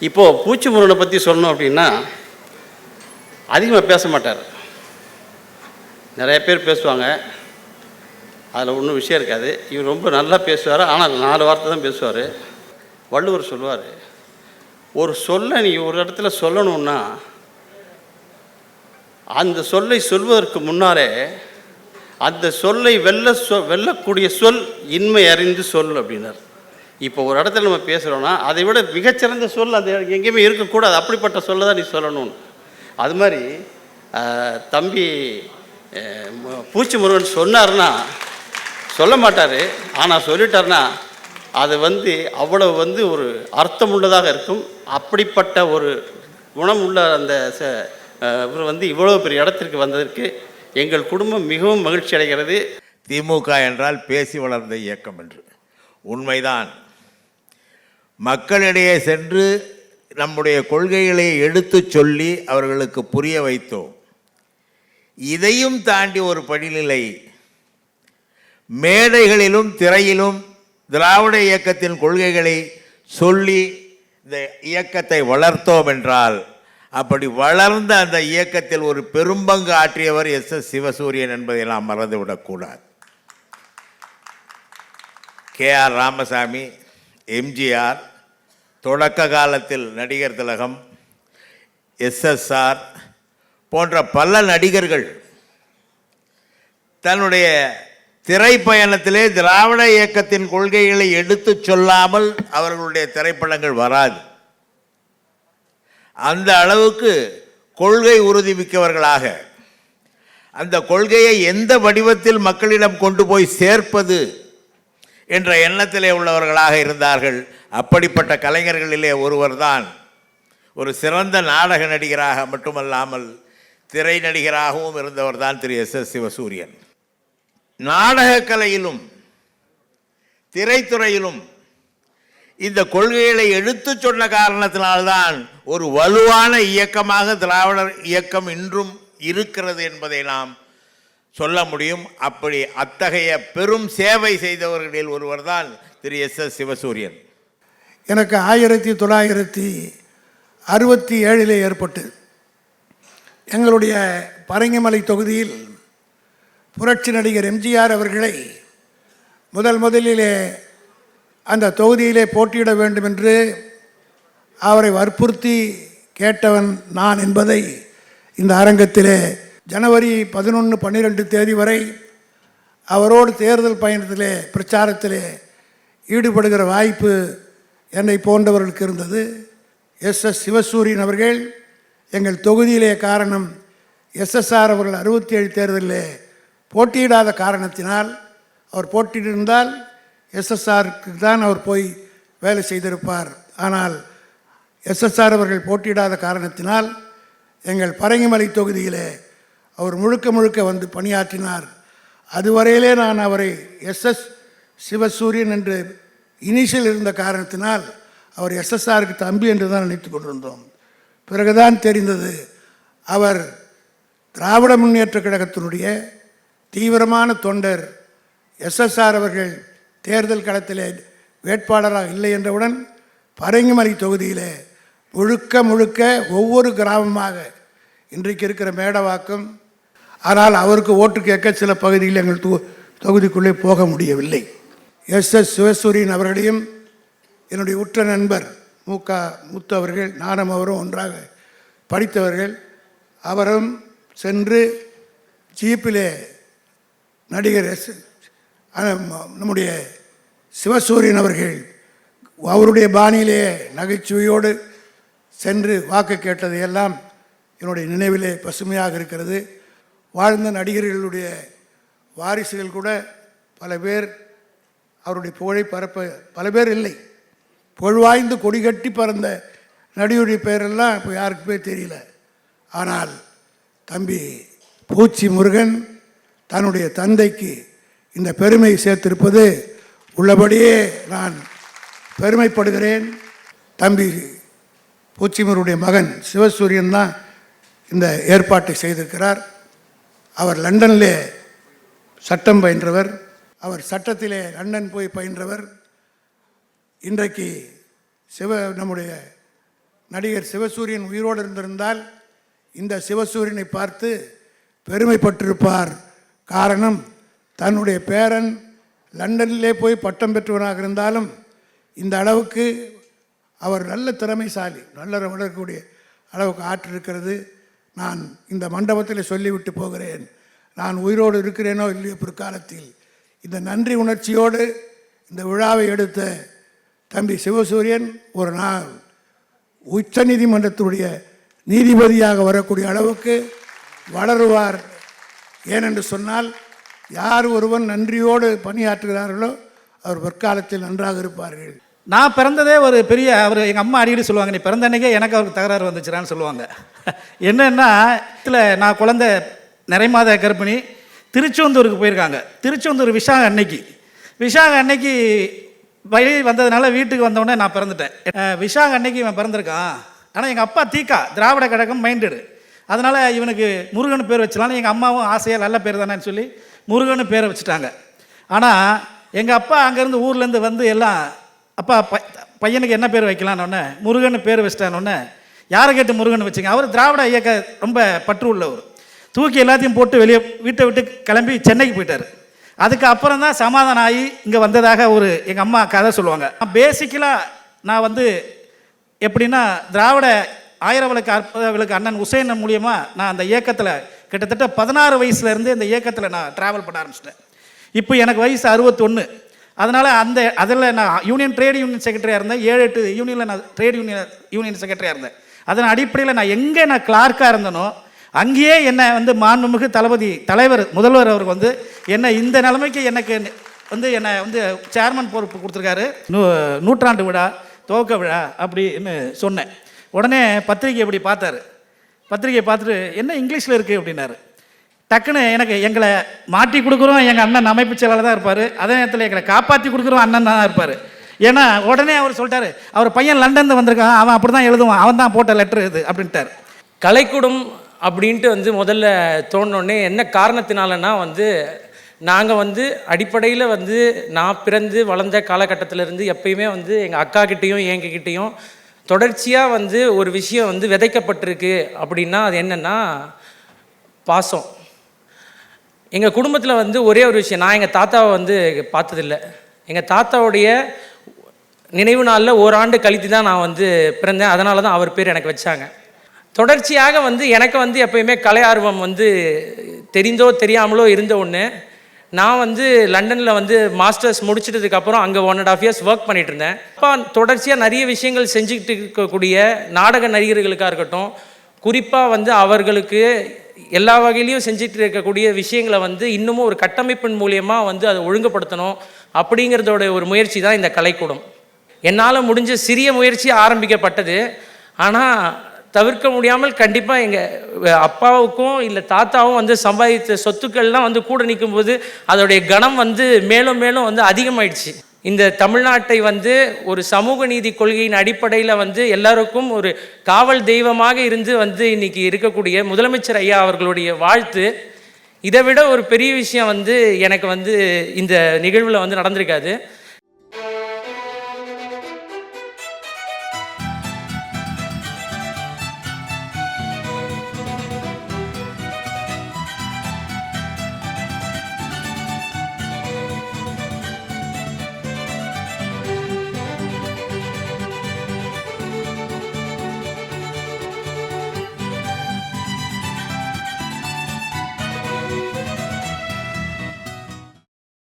இப்போது பூச்சி முருகனை பற்றி சொல்லணும் அப்படின்னா அதிகமாக பேச மாட்டார். நிறைய பேர் பேசுவாங்க. அதில் ஒன்றும் விஷயம் இருக்காது. இவர் ரொம்ப நல்லா பேசுவார். ஆனால் நாலு வார்த்தை தான் பேசுவார். வள்ளுவர் சொல்லுவார் ஒரு சொல்லை நீ ஒரு இடத்துல சொல்லணும்னா அந்த சொல்லை சொல்வதற்கு முன்னாலே அந்த சொல்லை வெல்ல சொ வெல்லக்கூடிய சொல் இன்மை அறிந்து சொல் அப்படின்னார். இப்போ ஒரு இடத்துல நம்ம பேசுகிறோன்னா அதை விட மிகச்சிறந்த சொல் அது எங்கேயுமே இருக்கக்கூடாது. அப்படிப்பட்ட சொல்லை தான் நீ சொல்லணும்னு. அது மாதிரி தம்பி பூச்சி முருகன் சொன்னார்னா சொல்ல மாட்டார். ஆனால் சொல்லிட்டார்னா அது வந்து அவ்வளவு வந்து ஒரு அர்த்தமுள்ளதாக இருக்கும். அப்படிப்பட்ட ஒரு குணம் உள்ள அந்த ச- இவர் வந்து இவ்வளோ பெரிய இடத்திற்கு வந்ததற்கு எங்கள் குடும்பம் மிகவும் மகிழ்ச்சி அடைகிறது. திமுக என்றால் பேசி வளர்ந்த இயக்கம் என்று. உண்மைதான். மக்களிடையே சென்று நம்முடைய கொள்கைகளை எடுத்துச் சொல்லி அவர்களுக்கு புரிய வைத்தோம். இதையும் தாண்டி ஒரு படிநிலை மேடைகளிலும் திரையிலும் திராவிட இயக்கத்தின் கொள்கைகளை சொல்லி இந்த இயக்கத்தை வளர்த்தோம் என்றால் அப்படி வளர்ந்த அந்த இயக்கத்தில் ஒரு பெரும்பங்கு ஆற்றியவர் எஸ். எஸ். சிவசூரியன் என்பதை நாம் மறந்துவிடக்கூடாது. கே. ஆர். ராமசாமி எம்ஜிஆர் தொடக்க காலத்தில் நடிகர் திலகம் எஸ்எஸ்ஆர் போன்ற பல நடிகர்கள் தன்னுடைய திரைப்பயணத்திலே திராவிட இயக்கத்தின் கொள்கைகளை எடுத்துச் சொல்லாமல் அவர்களுடைய திரைப்படங்கள் வராது. அந்த அளவுக்கு கொள்கை உறுதி மிக்கவர்களாக அந்த கொள்கையை எந்த வடிவத்தில் மக்களிடம் கொண்டு போய் சேர்ப்பது என்ற எண்ணத்திலே உள்ளவர்களாக இருந்தார்கள். அப்படிப்பட்ட கலைஞர்களிலே ஒருவர்தான் ஒரு சிறந்த நாடக நடிகராக மட்டுமல்லாமல் திரை நடிகராகவும் இருந்தவர் தான் திரு எஸ் எஸ் சிவசூரியன். நாடகக் கலையிலும் திரைத்துறையிலும் இந்த கொள்கைகளை எடுத்து சொன்ன காரணத்தினால்தான் ஒரு வலுவான இயக்கமாக திராவிடர் இயக்கம் இன்றும் இருக்கிறது என்பதை நாம் சொல்ல முடியும். அப்படி அத்தகைய பெரும் சேவை செய்தவர்களில் ஒருவர்தான் திரு எஸ் எஸ் சிவசூரியன். எனக்கு ஆயிரத்தி தொள்ளாயிரத்தி அறுபத்தி ஏழில் ஏற்பட்டு எங்களுடைய பரங்கிமலை தொகுதியில் புரட்சி நடிகர் எம்ஜிஆர் அவர்களை முதல் முதலிலே அந்த தொகுதியிலே போட்டியிட வேண்டும் என்று அவரை வற்புறுத்தி கேட்டவன் நான் என்பதை இந்த அரங்கத்திலே ஜனவரி பதினொன்று பன்னிரெண்டு தேதி வரை அவரோடு தேர்தல் பயணத்திலே பிரச்சாரத்திலே ஈடுபடுகிற வாய்ப்பு என்னை போன்றவர்களுக்கு இருந்தது. எஸ். எஸ். சிவசூரியன் அவர்கள் எங்கள் தொகுதியிலே காரணம் எஸ்எஸ்ஆர் அவர்கள் அறுபத்தி ஏழு தேர்தலிலே போட்டியிடாத காரணத்தினால் அவர் போட்டியிட்டிருந்தால் எஸ்எஸ்ஆருக்கு தான் அவர் போய் வேலை செய்திருப்பார். ஆனால் எஸ்எஸ்ஆர் அவர்கள் போட்டியிடாத காரணத்தினால் எங்கள் பரங்கிமலை தொகுதியிலே அவர் முழுக்க முழுக்க வந்து பணியாற்றினார். அதுவரையிலே நான் அவரை எஸ்எஸ் சிவசூரியன் என்று இனிஷியல் இருந்த காரணத்தினால் அவர் எஸ்எஸ்ஆருக்கு தம்பி என்று தான் நினைத்து கொண்டிருந்தோம். பிறகுதான் தெரிந்தது அவர் திராவிட முன்னேற்ற கழகத்தினுடைய தீவிரமான தொண்டர் எஸ்எஸ்ஆர் அவர்கள் தேர்தல் களத்திலே வேட்பாளராக இல்லை என்றவுடன் பரங்கிமலை தொகுதியிலே முழுக்க முழுக்க ஒவ்வொரு கிராமமாக இன்றைக்கு இருக்கிற மேடவாக்கம் ஆனால் அவருக்கு ஓட்டு கேட்க சில பகுதியில் எங்கள் தொ தொகுதிக்குள்ளே போக முடியவில்லை. எஸ். எஸ். சிவசூரியன் அவர்களையும் என்னுடைய உற்ற நண்பர் மு. க. முத்து நானும் அவரும் ஒன்றாக படித்தவர்கள் அவரும் சென்று ஜீப்பிலே நடிகர் எஸ். நம்முடைய சிவசூரியன் அவர்கள் அவருடைய பாணியிலே நகைச்சுவையோடு சென்று வாக்கு கேட்டதையெல்லாம் என்னுடைய நினைவிலே பசுமையாக இருக்கிறது. வாழ்ந்த நடிகர்களுடைய வாரிசுகள் கூட பல பேர் அவருடைய புகழை பரப்ப பல பேர் இல்லை. புகழ்வாய்ந்து கொடி கட்டி பறந்த நடிகருடைய பெயரெல்லாம் இப்போ யாருக்குமே தெரியல. ஆனால் தம்பி பூச்சி முருகன் தன்னுடைய தந்தைக்கு இந்த பெருமை சேர்த்திருப்பது உள்ளபடியே நான் பெருமைப்படுகிறேன். தம்பி பூச்சிமுருடைய மகன் சிவசூரியன் தான் இந்த ஏற்பாட்டை செய்திருக்கிறார். அவர் லண்டனிலே சட்டம் பயின்றவர் அவர் சட்டத்திலே லண்டன் போய் பயின்றவர். இன்றைக்கு சிவ நம்முடைய நடிகர் சிவசூரியன் உயிரோடு இருந்திருந்தால் இந்த சிவசூரியனை பார்த்து பெருமைப்பட்டிருப்பார். காரணம் தன்னுடைய பேரன் லண்டனிலே போய் பட்டம் பெற்றவராக இருந்தாலும் இந்த அளவுக்கு அவர் நல்ல திறமைசாலி நல்ல வளரக்கூடிய அளவுக்கு ஆற்றிருக்கிறது. நான் இந்த மண்டபத்தில் சொல்லிவிட்டு போகிறேன். நான் உயிரோடு இருக்கிறேனோ இல்லையோ பிற்காலத்தில். இந்த நன்றி உணர்ச்சியோடு இந்த விழாவை எடுத்த தம்பி சிவசூரியன் ஒரு நாள் உச்ச நீதிமன்றத்தினுடைய நீதிபதியாக வரக்கூடிய அளவுக்கு வளருவார். ஏனென்று சொன்னால் யார் ஒருவன் நன்றியோடு பணியாற்றுகிறார்களோ அவர் பிற்காலத்தில் நன்றாக இருப்பார்கள். நான் பிறந்ததே ஒரு பெரிய அவர் எங்கள் அம்மா அடிக்கடி சொல்லுவாங்க நீ பிறந்த அன்றைக்கே எனக்கு அவருக்கு தகராறு வந்துச்சுறான்னு சொல்லுவாங்க. என்னென்னா இதில் நான் குழந்தை நிறை மாத கர்ப்பிணி திருச்செந்தூருக்கு போயிருக்காங்க. திருச்செந்தூர் விஷாக அன்னைக்கு. விஷாக அன்னைக்கு வழி வந்ததுனால வீட்டுக்கு வந்தோடனே நான் பிறந்துட்டேன். விஷாக அன்னைக்கு இவன் பிறந்திருக்கான். ஆனால் எங்கள் அப்பா தீக்கா திராவிட கழகம் மைண்டடு. அதனால் இவனுக்கு முருகன் பேர் வச்சலான்னு எங்கள் அம்மாவும் ஆசையாக நல்ல பேர் தானேன்னு சொல்லி முருகன் பேரை வச்சுட்டாங்க. ஆனால் எங்கள் அப்பா அங்கேருந்து ஊர்லேருந்து வந்து எல்லாம் அப்பா ப பையனுக்கு என்ன பேர் வைக்கலான்னு முருகன் பேர் வச்சிட்டானோடனே யாரை கேட்டு முருகன் வச்சுங்க? அவர் திராவிட இயக்க ரொம்ப பற்று உள்ளவர். தூக்கி எல்லாத்தையும் போட்டு வெளியே வீட்டை விட்டு கிளம்பி சென்னைக்கு போயிட்டார். அதுக்கு அப்புறம் தான் சமாதானம் ஆகி இங்கே வந்ததாக ஒரு எங்கள் அம்மா கதை சொல்லுவாங்க. பேசிக்கலாக நான் வந்து எப்படின்னா திராவிட ஆயிரவளுக்கு அற்புதவளுக்கு அண்ணன் உசேன் மூலியமாக நான் அந்த இயக்கத்தில் கிட்டத்தட்ட பதினாறு வயசுலேருந்து இந்த இயக்கத்தில் நான் ட்ராவல் பண்ண ஆரம்பிச்சிட்டேன். இப்போ எனக்கு வயசு அறுபத்தொன்று அதனால் அந்த அதில் நான் யூனியன் ட்ரேட் யூனியன் செக்ரட்டரியாக இருந்தேன். ஏழு எட்டு யூனியனில் நான் ட்ரேட் யூனியன் யூனியன் செக்ரட்டரியாக இருந்தேன். அதன் அடிப்படையில் நான் எங்கே நான் கிளார்க்காக இருந்தனோ அங்கேயே என்னை வந்து மாண்புமிகு தளபதி தலைவர் முதல்வர் அவர் வந்து என்னை இந்த நிலைமைக்கு எனக்கு வந்து என்னை வந்து சேர்மன் பொறுப்பு கொடுத்துருக்காரு. நூ நூற்றாண்டு விழா துவக்க விழா அப்படின்னு சொன்னேன். உடனே பத்திரிகை இப்படி பார்த்தாரு? பத்திரிகையை பார்த்துட்டு என்ன இங்கிலீஷில் இருக்குது அப்படின்னாரு. டக்குன்னு எனக்கு எங்களை மாட்டி கொடுக்குறோம். எங்கள் அண்ணன் அமைப்பு செயலாளர் தான் இருப்பார். அதே நேரத்தில் எங்களை காப்பாற்றி கொடுக்குறோம் அண்ணன் தான் இருப்பார். ஏன்னா உடனே அவர் சொல்லிட்டாரு அவர் பையன் லண்டன்ல வந்திருக்கான். அவன் அப்படி தான் எழுதுவான். அவன் தான் போட்ட லெட்டர் இது அப்படின்ட்டார். கலைக்கூடம் அப்படின்ட்டு வந்து முதல்ல தோணுனே என்ன காரணத்தினாலனா வந்து நாங்கள் வந்து அடிப்படையில் வந்து நான் பிறந்து வளர்ந்த காலகட்டத்திலேருந்து எப்பயுமே வந்து எங்கள் அக்கா கிட்டேயும் எங்ககிட்டேயும் தொடர்ச்சியாக வந்து ஒரு விஷயம் வந்து விதைக்கப்பட்டிருக்கு அப்படின்னா அது என்னென்னா பாசம். எங்கள் குடும்பத்தில் வந்து ஒரே ஒரு விஷயம். நான் எங்கள் தாத்தாவை வந்து பார்த்ததில்ல. எங்கள் தாத்தாவுடைய நினைவு நாளில் ஓராண்டு கழித்து தான் நான் வந்து பிறந்தேன். அதனால தான் அவர் பேர் எனக்கு வச்சாங்க. தொடர்ச்சியாக வந்து எனக்கு வந்து எப்பயுமே கலை ஆர்வம் வந்து தெரிந்தோ தெரியாமலோ இருந்த ஒன்று நான் வந்து லண்டனில் வந்து மாஸ்டர்ஸ் முடிச்சிட்டதுக்கப்புறம் அங்கே one and half years work பண்ணிட்டு இருந்தேன். அப்போ தொடர்ச்சியாக நிறைய விஷயங்கள் செஞ்சுக்கிட்டு இருக்கக்கூடிய நாடக நடிகர்களுக்காக இருக்கட்டும் குறிப்பாக வந்து அவர்களுக்கு எல்லா வகையிலையும் செஞ்சுட்டு இருக்கக்கூடிய விஷயங்களை வந்து இன்னமும் ஒரு கட்டமைப்பின் மூலியமாக வந்து அதை ஒழுங்குபடுத்தணும் அப்படிங்கிறதோட ஒரு முயற்சி தான் இந்த கலைக்கூடம். என்னால் முடிஞ்ச சிறிய முயற்சி ஆரம்பிக்கப்பட்டது. ஆனால் தவிர்க்க முடியாமல் கண்டிப்பாக எங்கள் அப்பாவுக்கும் இல்லை தாத்தாவும் வந்து சம்பாதித்த சொத்துக்கள்லாம் வந்து கூட நிற்கும்போது அதோடைய கணம் வந்து மேலும் மேலும் வந்து அதிகமாயிடுச்சு. இந்த தமிழ்நாட்டை வந்து ஒரு சமூக நீதி கொள்கையின் அடிப்படையில் வந்து எல்லாருக்கும் ஒரு காவல் தெய்வமாக இருந்து வந்து இன்னைக்கு இருக்கக்கூடிய முதலமைச்சர் ஐயா அவர்களுடைய வாழ்த்து. இதை விட ஒரு பெரிய விஷயம் வந்து எனக்கு வந்து இந்த நிகழ்வில் வந்து நடந்திருக்காது.